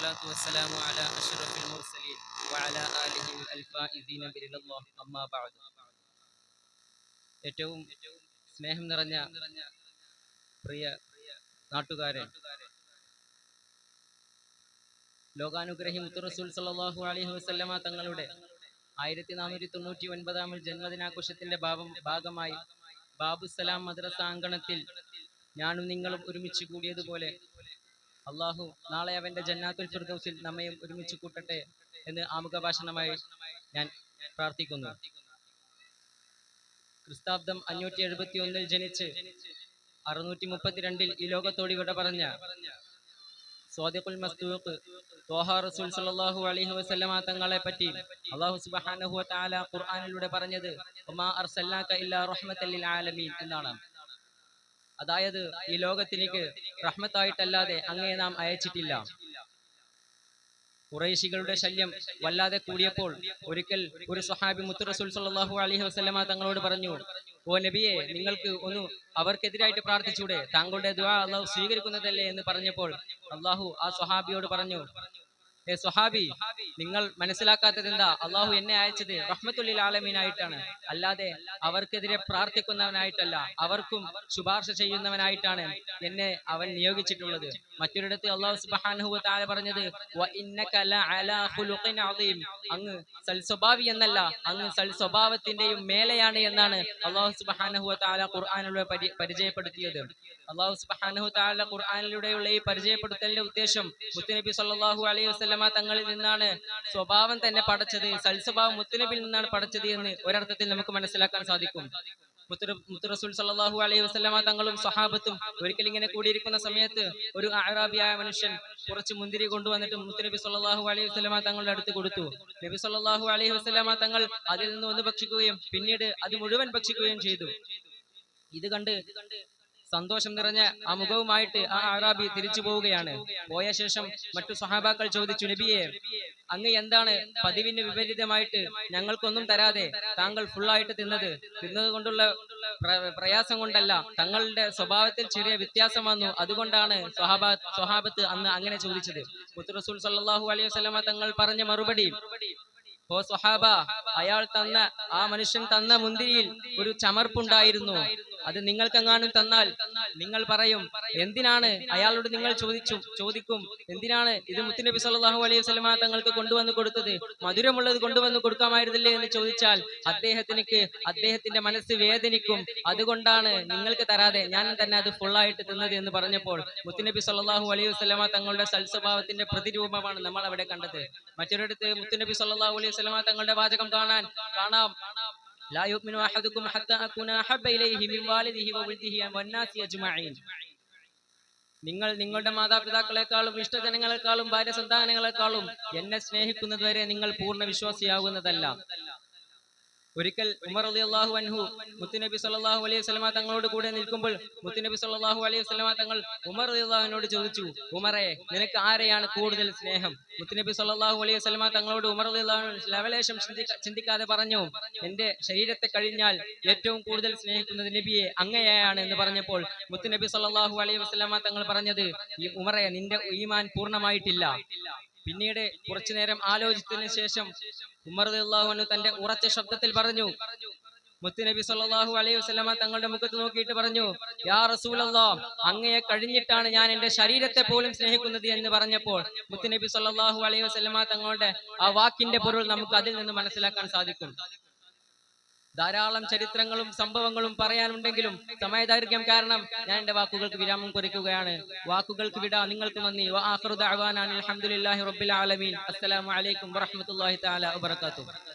والصلاة والسلام على أشرف المرسلين وعلى آله الفائزين برضا الله أما بعد ഏറ്റവും സ്നേഹം നിറഞ്ഞ പ്രിയ നാട്ടുകാരെ ലോകാനുഗ്രഹി മുത്തുറസൂൽ സല്ലല്ലാഹു അലൈഹി വസല്ലമ തങ്ങളുടെ ആയിരത്തി നാനൂറ്റി തൊണ്ണൂറ്റി ഒൻപതാം ജന്മദിനാഘോഷത്തിന്റെ ഭാവം ഭാഗമായി ബാബുസലാം മദ്രസ അങ്കണത്തിൽ ഞാനും നിങ്ങളും ഒരുമിച്ച് കൂടിയതുപോലെ അള്ളാഹു നാളെ അവന്റെ ജന്നാത്തുൽ ഫിർദൗസിൽ നമ്മയും ഒരുമിച്ച് കൂട്ടട്ടെ എന്ന് ആമുഖ ഭാഷണമായി ഞാൻ പ്രാർത്ഥിക്കുന്നു. ക്രിസ്താബ്ദം അഞ്ഞൂറ്റി എഴുപത്തി ഒന്നിൽ ജനിച്ച് അറുന്നൂറ്റി മുപ്പത്തിരണ്ടിൽ ഈ ലോകത്തോട് വിട പറഞ്ഞ സ്വാദിഖുൽ മസ്തൂഖ് തോഹ റസൂൽ സല്ലല്ലാഹു അലൈഹി വസല്ലമ തങ്ങളെ പറ്റി അല്ലാഹു സുബ്ഹാനഹു വ തആല ഖുർആനിലൂടെ പറഞ്ഞു ഉമാ അർസൽനാക ഇല്ലാ റഹ്മത്തൽ ലിൽ ആലമീൻ എന്നാണ്. അതായത് ഈ ലോകത്തിലേക്ക് റഹ്മത്തായിട്ടല്ലാതെ അങ്ങയെ നാം അയച്ചിട്ടില്ല. കുറേശികളുടെ ശല്യം വല്ലാതെ കൂടിയപ്പോൾ ഒരിക്കൽ ഒരു സ്വഹാബി മുത്തു റസൂൽ സല്ലല്ലാഹു അലൈഹി വസല്ലമ തങ്ങളോട് പറഞ്ഞു ഓ നബിയെ നിങ്ങൾക്ക് ഒന്ന് അവർക്കെതിരായിട്ട് പ്രാർത്ഥിച്ചൂടെ താങ്കളുടെ ദുആ അള്ളാഹു സ്വീകരിക്കുന്നതല്ലേ? എന്ന് പറഞ്ഞപ്പോൾ അള്ളാഹു ആ സ്വഹാബിയോട് പറഞ്ഞു ഏ സ്വഹാബി നിങ്ങൾ മനസ്സിലാക്കാത്തത് എന്താ? അള്ളാഹു എന്നെ അയച്ചത് റഹ്മത്തുള്ളിൽ ആലമീനായിട്ടാണ് അല്ലാതെ അവർക്കെതിരെ പ്രാർത്ഥിക്കുന്നവനായിട്ടല്ല അവർക്കും ശുപാർശ ചെയ്യുന്നവനായിട്ടാണ് എന്നെ അവൻ നിയോഗിച്ചിട്ടുള്ളത്. മറ്റൊരിടത്ത് അള്ളാഹു സുബാനുഹു താഴെ പറഞ്ഞത് വ സൽ സ്വഭാവി എന്നല്ല അങ്ങ് സൽ അങ്ങ് സൽസ്വഭാവത്തിന്റെയും മേലെയാണ് എന്നാണ് അള്ളാഹു സുബാനഹു താല ഖുർആാനിലൂടെ പരിചയപ്പെടുത്തിയത്. അള്ളാഹു സുബാനഹു താല ഖുർആാനിലൂടെയുള്ള ഈ പരിചയപ്പെടുത്തലിന്റെ ഉദ്ദേശം മുത്തുനബി സല്ലാഹു അലൈഹി വസല്ലമ തങ്ങളിൽ നിന്നാണ് സ്വഭാവം തന്നെ പഠിച്ചത് സൽസ്വഭാവം മുത്തുനബിയിൽ നിന്നാണ് പഠിച്ചത് എന്ന് ഒരർത്ഥത്തിൽ നമുക്ക് മനസ്സിലാക്കാൻ സാധിക്കും. മുത്തുറസൂൽ സല്ലല്ലാഹു അലൈഹി വസല്ലമ തങ്ങളും സഹാബത്തും ഒരിക്കൽ ഇങ്ങനെ കൂടിയിരിക്കുന്ന സമയത്ത് ഒരു അറാബിയായ മനുഷ്യൻ കുറച്ച് മുന്തിരി കൊണ്ടുവന്നിട്ട് മുത്തുനബി സല്ലല്ലാഹു അലൈഹി വസല്ലമ തങ്ങളുടെ അടുത്ത് കൊടുത്തു. നബി സല്ലല്ലാഹു അലൈഹി വസല്ലമ തങ്ങൾ അതിൽ നിന്ന് ഒന്ന് ഭക്ഷിക്കുകയും പിന്നീട് അത് മുഴുവൻ ഭക്ഷിക്കുകയും ചെയ്തു. ഇത് കണ്ട് സന്തോഷം നിറഞ്ഞ ആ മുഖവുമായിട്ട് ആ അറാബി തിരിച്ചു പോവുകയാണ്. പോയ ശേഷം മറ്റു സഹാബാക്കൾ ചോദിച്ചു നബിയെ അങ്ങ് എന്താണ് പതിവിന് വിപരീതമായിട്ട് ഞങ്ങൾക്കൊന്നും തരാതെ താങ്കൾ ഫുള്ളായിട്ട് തിന്നത്? തിന്നത് കൊണ്ടുള്ള പ്രയാസം കൊണ്ടല്ല തങ്ങളുടെ സ്വഭാവത്തിൽ ചെറിയ വ്യത്യാസം വന്നു. അതുകൊണ്ടാണ് സ്വഹാബ സ്വഹാബത്ത് അന്ന് അങ്ങനെ ചോദിച്ചത്. മുത്തുറസൂൽ സല്ലാഹു അലൈഹി വസല്ലമ തങ്ങൾ പറഞ്ഞ മറുപടി ഓ സ്വഹാബ അയാൾ തന്ന ആ മനുഷ്യൻ തന്ന മുന്തിരിയിൽ ഒരു ചമർപ്പുണ്ടായിരുന്നു. അത് നിങ്ങൾക്കെങ്ങാനും തന്നാൽ നിങ്ങൾ പറയും എന്തിനാണ്? അയാളോട് നിങ്ങൾ ചോദിച്ചു ചോദിക്കും എന്തിനാണ് ഇത് മുത്തുനബി സല്ലല്ലാഹു അലൈഹി വസല്ലമ തങ്ങൾക്ക് കൊണ്ടുവന്ന് കൊടുത്തത്? മധുരമുള്ളത് കൊണ്ടുവന്ന് കൊടുക്കാമായിരുന്നില്ലേ? എന്ന് ചോദിച്ചാൽ അദ്ദേഹത്തിന് അദ്ദേഹത്തിന്റെ മനസ്സ് വേദനിക്കും. അതുകൊണ്ടാണ് നിങ്ങൾക്ക് തരാതെ ഞാൻ തന്നെ അത് ഫുള്ളായിട്ട് തിന്നത് എന്ന് പറഞ്ഞപ്പോൾ മുത്തുനബി സല്ലല്ലാഹു അലൈഹി വസല്ലമ തങ്ങളുടെ സൽസ്വഭാവത്തിന്റെ പ്രതിരൂപമാണ് നമ്മൾ അവിടെ കണ്ടത്. മറ്റൊരിടത്ത് മുത്തുനബി സല്ലല്ലാഹു അലൈഹി വസല്ലമ തങ്ങളുടെ വാചകം കാണാൻ കാണാം. لا يؤمن أحدكم حتى أكون أحب إليه من والده وولده والناس أجمعين നിങ്ങൾ നിങ്ങളുടെ മാതാപിതാക്കളെക്കാളും ഇഷ്ടജനങ്ങളെക്കാളും ഭാര്യ സന്താനങ്ങളെക്കാളും എന്നെ സ്നേഹിക്കുന്നത് വരെ നിങ്ങൾ പൂർണ്ണ വിശ്വാസിയാകുന്നതല്ല ഒരിക്കൽ ഉമർ അലി അള്ളാഹു അൻഹു മുത്തുനബി സല്ലല്ലാഹു അലൈഹി വസല്ലമ തങ്ങളോട് കൂടെ നിൽക്കുമ്പോൾ മുത്തുനബി സല്ലല്ലാഹു അലൈഹി വസല്ലമ തങ്ങൾ ഉമർ അലി അള്ളാഹുവിനോട് ചോദിച്ചു ഉമറെ നിനക്ക് ആരെയാണ് കൂടുതൽ സ്നേഹം? മുത്തുനബി സല്ലല്ലാഹു അലൈഹി വസല്ലമ തങ്ങളോട് ഉമർ അള്ളാഹു ലവലേശം ചിന്തിക്കാതെ പറഞ്ഞു എന്റെ ശരീരത്തെ കഴിഞ്ഞാൽ ഏറ്റവും കൂടുതൽ സ്നേഹിക്കുന്നത് നബിയെ അങ്ങയെയാണ് എന്ന് പറഞ്ഞപ്പോൾ മുത്തുനബി സല്ലല്ലാഹു അലൈഹി വസല്ലമ തങ്ങൾ പറഞ്ഞത് ഈ ഉമറെ നിന്റെ ഈമാൻ പൂർണമായിട്ടില്ല. പിന്നീട് കുറച്ചു നേരം ആലോചിച്ചതിനു ശേഷം ഉമർ അള്ളാഹുനു തന്റെ ഉറച്ച ശബ്ദത്തിൽ പറഞ്ഞു മുത്തുനബി സല്ലല്ലാഹു അലൈഹി വസ്ലമ തങ്ങളുടെ മുഖത്ത് നോക്കിയിട്ട് പറഞ്ഞു യാ റസൂലല്ലോ അങ്ങയെ കഴിഞ്ഞിട്ടാണ് ഞാൻ എന്റെ ശരീരത്തെ പോലും സ്നേഹിക്കുന്നത് എന്ന് പറഞ്ഞപ്പോൾ മുത്തുനബി സല്ലല്ലാഹു അലൈഹി വസ്ലമ തങ്ങളുടെ ആ വാക്കിന്റെ പൊരുൾ നമുക്ക് അതിൽ നിന്ന് മനസ്സിലാക്കാൻ സാധിക്കും. ധാരാളം ചരിത്രങ്ങളും സംഭവങ്ങളും പറയാനുണ്ടെങ്കിലും സമയദൈർഘ്യം കാരണം ഞാൻ എന്റെ വാക്കുകൾക്ക് വിരാമം കുറിക്കുകയാണ്. വാക്കുകൾക്ക് വിട നിങ്ങൾക്ക് നന്ദി. അൽഹംദുലില്ലാഹി റബ്ബിൽ ആലമീൻ. അസ്സലാമു അലൈക്കും വറഹ്മത്തുള്ളാഹി തആല വബറകാതുഹു.